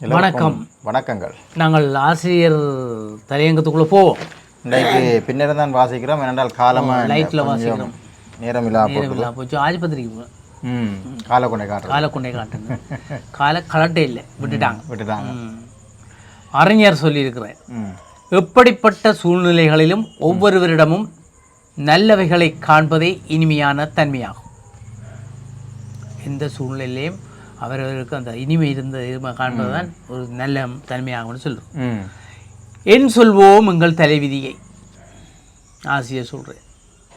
வணக்கம். வணக்கங்கள். நாங்கள் ஆசிரியர் தலையங்கத்துக்குள்ளே போவோம். இன்றைக்கு பின்னர் தான் வாசிக்கிறோம். ஏனென்றால் காலமாக லைட்டில் வாசிக்கிறோம். நேரம் நேரம் இல்லாம போச்சு. ஆஸ்பத்திரிக்கு ம் காலை கொண்டை காட்டுறோம் காலை கொண்டே காட்டுங்க காலை கலட்டே இல்லை. விட்டுட்டாங்க. விட்டுட்டாங்க. அறிஞர் சொல்லியிருக்கிறார். ம். எப்படிப்பட்ட சூழ்நிலைகளிலும் ஒவ்வொருவரிடமும் நல்லவைகளை காண்பதே இனிமையான தன்மையாகும். எந்த சூழ்நிலையிலையும் அவரவருக்கு அந்த இனிமை இருந்த இருமை காண்பதுதான் ஒரு நல்ல தன்மையாகும்னு சொல்லுவோம். என் சொல்வோம் எங்கள் தலைவிதியை. ஆசிரியர் சொல்கிறேன்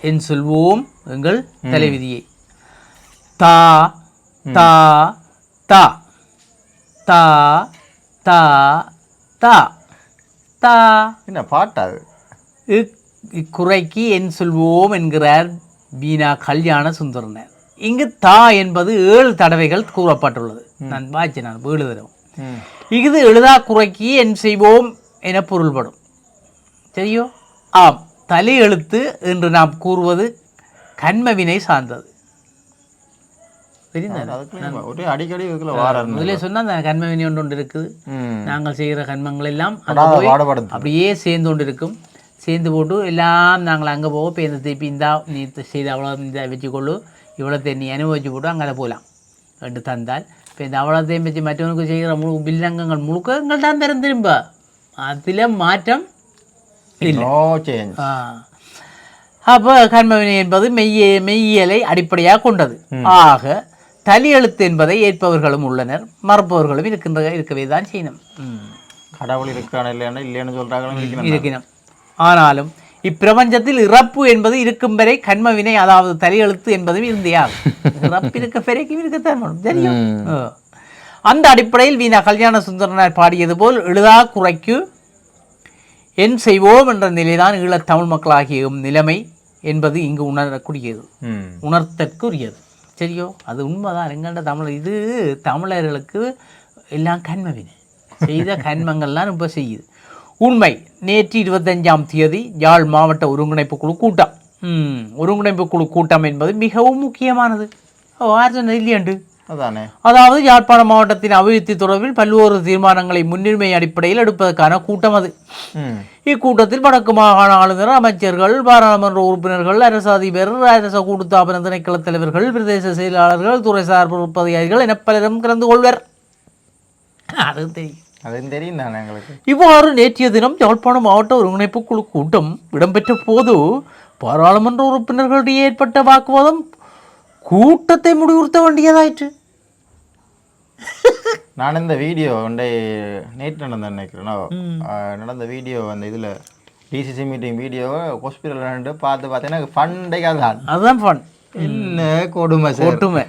என் சொல்வோம் எங்கள் தலைவிதியை. தா தா தா. தா தா தா. தா. என்ன பாட்டா அது? இக்- இக்குறைக்கு என் சொல்வோம் என்கிறார் வீணா கல்யாண சுந்தரனர். இங்கு தா என்பது ஏழு தடவைகள் கூறப்பட்டுள்ளது. நான் வாய்ச்சேன் நான் ஏழு தடவை ம். இஃது எழுதா குறைக்கு என் செய்வோம் என பொருள்படும். சரியோ ஆம். தலை எழுத்து என்று நாம் கூறுவது கண்மவினை சார்ந்தது. அடிக்கடி முதலே சொன்னால் அந்த கண்மவினை ஒன்று ஒன்று இருக்குது. நாங்கள் செய்கிற கண்மங்கள் எல்லாம் அப்படியே சேர்ந்து கொண்டு இருக்கும் சேர்ந்து போட்டு எல்லாம் நாங்கள் அங்கே போக இப்போ இந்த திருப்பி இந்தா நீ செய்த அவ்வளோ இந்த வச்சுக்கொள்ளு இவ்வளோத்தை நீ அனுபவிச்சு போட்டு அங்கே போகலாம் ரெண்டு தந்தால். இப்போ இந்த அவ்வளோத்தையும் வச்சு மற்றவனுக்கு செய்கிற முழு பில்லங்கங்கள் முழுக்க எங்கள்கிட்ட தான் தரும் திரும்ப? அதில் மாற்றம் இல்லை. ஆ. அப்போ கர்மவினை என்பது மெய்ய மெய்யியலை அடிப்படையாக கொண்டது. ஆக தலி எழுத்து என்பதை ஏற்பவர்களும் உள்ளனர் மறுப்பவர்களும் இருக்கின்ற இருக்கவே தான் செய்யணும். கடவுள் இருக்கான இல்லைன்னா இல்லைன்னு இருக்கணும் இருக்கணும் ஆனாலும் இப்பிரபஞ்சத்தில் இறப்பு என்பது இருக்கும் வரை கண்மவினை அதாவது தலையெழுத்து என்பதும் இருந்தே ஆகும் இறப்பு இருக்க வரைக்கும் இருக்கத்தான் தெரியும். அந்த அடிப்படையில் வீணா கல்யாண சுந்தரனார் பாடியது போல் எழுதா குறைக்கு என் செய்வோம் என்ற நிலைதான் ஈழத் தமிழ் மக்களாகிய எம் நிலைமை என்பது இங்கு உணரக்கூடியது. ம். உணர்த்தற்குரியது. சரியோ? அது உண்மைதான். எங்கள்ட தமிழ் இது தமிழர்களுக்கு எல்லாம் கண்மவினை. செய்த கண்மங்கள்லாம் ரொம்ப செய்யுது. உண்மை. நேற்று இருபத்தஞ்சாம் தேதி யாழ் மாவட்ட ஒருங்கிணைப்பு குழு கூட்டம். ஒருங்கிணைப்பு குழு கூட்டம் என்பது மிகவும் முக்கியமானது. சொன்னது இல்லையாண்டு அதானே. அதாவது யாழ்ப்பாண மாவட்டத்தின் அபிவிருத்தி தொடர்பில் பல்வேறு தீர்மானங்களை முன்னுரிமை அடிப்படையில் எடுப்பதற்கான கூட்டம் அது. இக்கூட்டத்தில் வடக்கு மாகாண ஆளுநர் அமைச்சர்கள் பாராளுமன்ற உறுப்பினர்கள் அரசு அதிபர் அரச கூட்டுத்தாபன திணைக்கள தலைவர்கள் பிரதேச செயலாளர்கள் துறை சார்பு உற்பத்தியாளர்கள் என பலரும் கலந்து கொள்வர். அது தெரியும். அதுவும் தெரியும் தானே எங்களுக்கு? இவ்வாறு நேற்றைய தினம் யாழ்ப்பாணம் மாவட்ட ஒருங்கிணைப்பு குழு கூட்டம் இடம்பெற்ற போது பாராளுமன்ற உறுப்பினர்களிடையே ஏற்பட்ட வாக்குவாதம் கூட்டத்தை முடிவுறுத்த வேண்டியதாயிற்று. நான் இந்த வீடியோ ஒன்றை நேற்று நடந்த நினைக்கிறேன் நடந்த வீடியோ அந்த இதில் டிசிசி மீட்டிங் வீடியோ ஹாஸ்பிட்டல் பார்த்து பார்த்தீங்கன்னா ஃபண்டைக்காக தான் அதுதான். ஃபன் என்ன கொடுமை ஒட்டுமை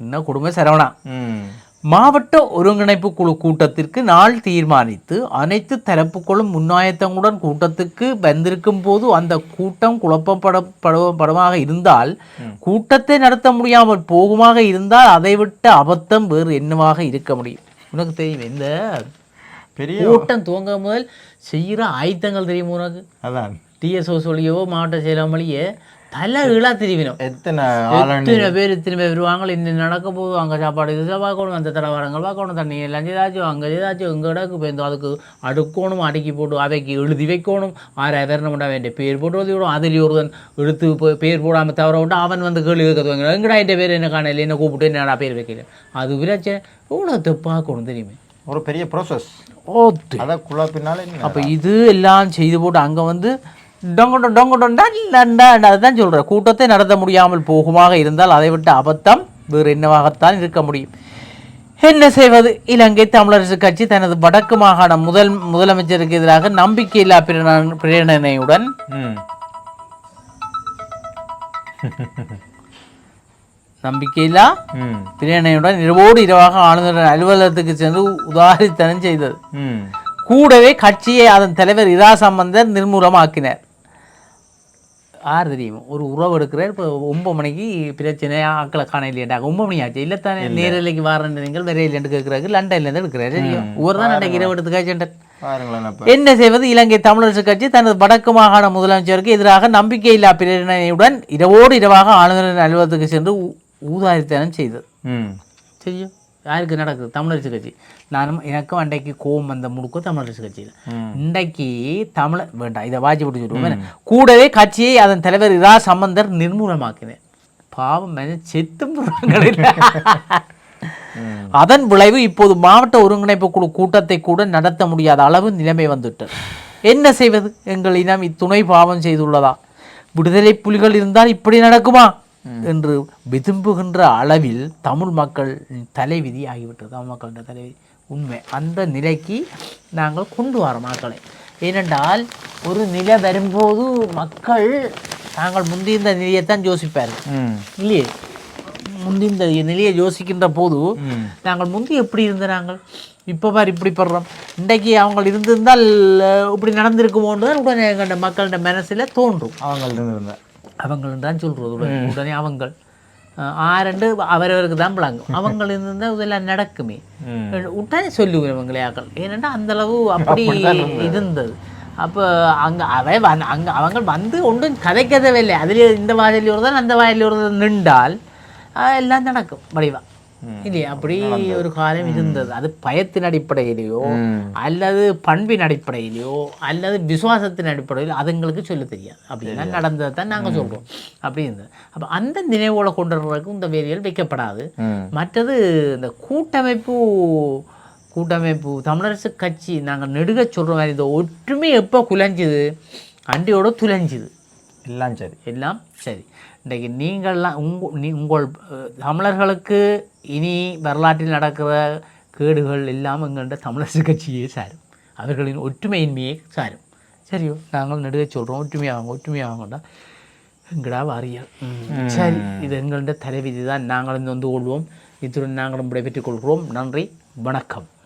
என்ன குடும்ப சரவணா. ம். மாவட்ட ஒருங்கிணைப்பு குழு கூட்டத்திற்கு நாள் தீர்மானித்து அனைத்து தரப்புகளும் முன்னாயத்தங்களுடன் கூட்டத்துக்கு வந்திருக்கும் போது அந்த கூட்டம் குழப்பப்பட பட- படமாக இருந்தால் கூட்டத்தை நடத்த முடியாமல் போகுமாக இருந்தால் அதை விட்ட அபத்தம் வேறு என்னவாக இருக்க முடியும்? உனக்கு தெரியும் இந்த பெரிய கூட்டம் துவங்க முதல் செய்கிற ஆயுதங்கள் தெரியும் உனக்கு? அதான். டிஎஸ்ஓ சொல்லியோ மாவட்ட செயலாமலியே தலை இழா தெரிவினோம் எத்தனை இத்தனை பேர் இத்தனை பேர் வருவாங்க இந்த நடக்க போதும் அங்கே சாப்பாடு இது பார்க்கணும் அந்த தடவாரங்கள் பார்க்கணும் தண்ணி எல்லாம் ஏதாச்சும் அங்கே ஏதாச்சும் எங்கே இடக்கு இப்போ அதுக்கு அடுக்கணும் அடுக்கி போட்டு அவைக்கு எழுதி வைக்கணும் ஆறு வரணும்டா வேண்டிய பேர் போட்டு எழுதி விடும் அதில் ஒருவன் எடுத்து போ- பேர் போடாமல் தவற விட்டு அவன் வந்து கேள்வி கேட்க துவங்க எங்கடா என் பேர் என்ன காணல என்ன கூப்பிட்டு என்னடா பேர் வைக்கல அது விராச்சே எவ்வளோ பார்க்கணும் தெரியுமே ஒரு பெரிய ப்ரோசஸ் ஓ அதை குழப்பினால அப்போ இது எல்லாம் செய்து போட்டு அங்கே வந்து டொங்கொண்டோ டொங்கொண்டோண்டா இல்லைண்டா அதுதான் சொல்கிறேன் கூட்டத்தை நடத்த முடியாமல் போகுமாக இருந்தால் அதை விட்டு அபத்தம் வேறு என்னவாகத்தான் இருக்க முடியும். என்ன செய்வது? இலங்கை தமிழரசு கட்சி தனது வடக்கு மாகாண முதல் முதலமைச்சருக்கு எதிராக நம்பிக்கையில்லா பிரேரண- பிரேரணையுடன் நம்பிக்கையில்லா பிரேரணையுடன் இரவோடு இரவாக ஆளுநர் அலுவலகத்துக்கு சென்று உதாரித்தனம் செய்தது. கூடவே கட்சியை அதன் தலைவர் இரா சம்பந்தர் நிர்மூலமாக்கினார். யார் தெரியும்? ஒரு உறவு எடுக்கிறார் இப்போ ஒன்பது மணிக்கு பிரச்சனை ஆக்களை காண இல்லையாட்டாங்க ஒன்பது மணி ஆச்சு. இல்லை தானே நேரலைக்கு வாரன் நீங்கள் வேற இல்லைன்னு கேட்குறாரு லண்டன்லேருந்து எடுக்கிறாரு. ஒரு தான் அன்றைக்கு இரவு எடுத்து காய்ச்சண்டர் பாருங்களேன் அப்போ. என்ன செய்வது? இலங்கை தமிழரசு கட்சி தனது வடக்கு மாகாண முதலமைச்சருக்கு எதிராக நம்பிக்கையில்லா பிரேரணையுடன் இரவோடு இரவாக ஆளுநரின் அலுவலகத்துக்கு சென்று ஊதாரித்தனம் செய்தது. சரியா யாருக்கு நடக்குது? தமிழரசு கட்சி. நானும் எனக்கும் அன்றைக்கு கோவம் வந்த முழுக்க தமிழரசு கட்சியில். இன்றைக்கு தமிழ வேண்டாம் இதை வாஜி விட்டு சொல்லுவோம். கூடவே கட்சியை அதன் தலைவர் இரா சம்பந்தர் நிர்மூலமாக்கினேன். பாவம் செத்தும் போறாங்களே. அதன் விளைவு இப்போது மாவட்ட ஒருங்கிணைப்பு குழு கூட்டத்தை கூட நடத்த முடியாத அளவு நிலைமை வந்துவிட்டது என்ன செய்வது? எங்கள் இனம் இத்துணை பாவம் செய்துள்ளதா? விடுதலை புலிகள் இருந்தால் இப்படி நடக்குமா? என்று விரும்புகின்ற அளவில் தமிழ் மக்கள் தலைவிதி ஆகிவிட்டது. தமிழ் மக்களின் தலைவிதி. உண்மை. அந்த நிலைக்கு நாங்கள் கொண்டு வரோம் மக்களை ஏனென்றால் ஒரு நிலை வரும்போது மக்கள் நாங்கள் முந்தியிருந்த நிலையைத்தான் யோசிப்பார்கள். ம். இல்லையே? முந்தி இந்த நிலையை யோசிக்கின்ற போது நாங்கள் முந்தி எப்படி இருந்த நாங்கள்? இப்போ பார் இப்படி படுறோம். இன்றைக்கு அவங்க இருந்திருந்தால் இப்படி நடந்திருக்குமோன்னு தான் உடனே எங்கள் மக்களோட மனசில் தோன்றும். அவங்கள்ட்ட இருந்தேன் அவங்கள் தான் சொல்கிறது உடனே அவங்கள். ஆரண்டு அவரவருக்கு தான் விளங்கும். அவங்கள் இருந்தால் இதெல்லாம் நடக்குமே. உடனே சொல்லுவேன் இவங்களே ஆக்கள். ஏனென்றா அந்த அளவு அப்படி இருந்தது. அப்போ அங்கே அவை வந் அங்கே அவங்க வந்து ஒன்றும் கதைக்கதவே இல்லை அதில் இந்த வாயிலில் ஒரு அந்த வாயிலில் ஒரு நின்றால் எல்லாம் நடக்கும். வடிவா. இல்லையா? அப்படி ஒரு காலம் இருந்தது. அது பயத்தின் அடிப்படையிலையோ அல்லது பண்பின் அடிப்படையிலையோ அல்லது விசுவாசத்தின் அடிப்படையிலோ அதுங்களுக்கு சொல்ல தெரியாது. அப்படின்னா நடந்ததை தான் நாங்கள் சொல்கிறோம் அப்படி இருந்தது அப்போ அந்த நினைவோட கொண்டு வர்றதுக்கு இந்த வேலைகள் வைக்கப்படாது. மற்றது இந்த கூட்டமைப்பு கூட்டமைப்பு தமிழரசு கட்சி நாங்கள் நெடுக சொல்கிற மாதிரி இந்த ஒற்றுமை எப்போ குலைஞ்சுது? அண்டியோட துலைஞ்சுது எல்லாம் சரி. எல்லாம் சரி. இன்றைக்கு நீங்கள்லாம் உங்க நீ உங்கள் தமிழர்களுக்கு இனி வரலாற்றில் நடக்கிற கேடுகள் எல்லாம் எங்கள்கிட்ட தமிழரசு கட்சியே சாரும். அவர்களின் ஒற்றுமையின்மையே சாரும். சரியோ? நாங்கள் நடுவே சொல்கிறோம் ஒற்றுமையாவாங்க ஒற்றுமையாவாங்கடா எங்கடா வாரியல் சரி இது எங்கள்கிட்ட தலைவிதி தான் நாங்களும் வந்து கொள்வோம். இத்துடன் நாங்களும் விடைபெற்றுக் கொள்கிறோம். நன்றி வணக்கம்.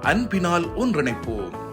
அன்பினால் ஒன்றிணைப்போம்.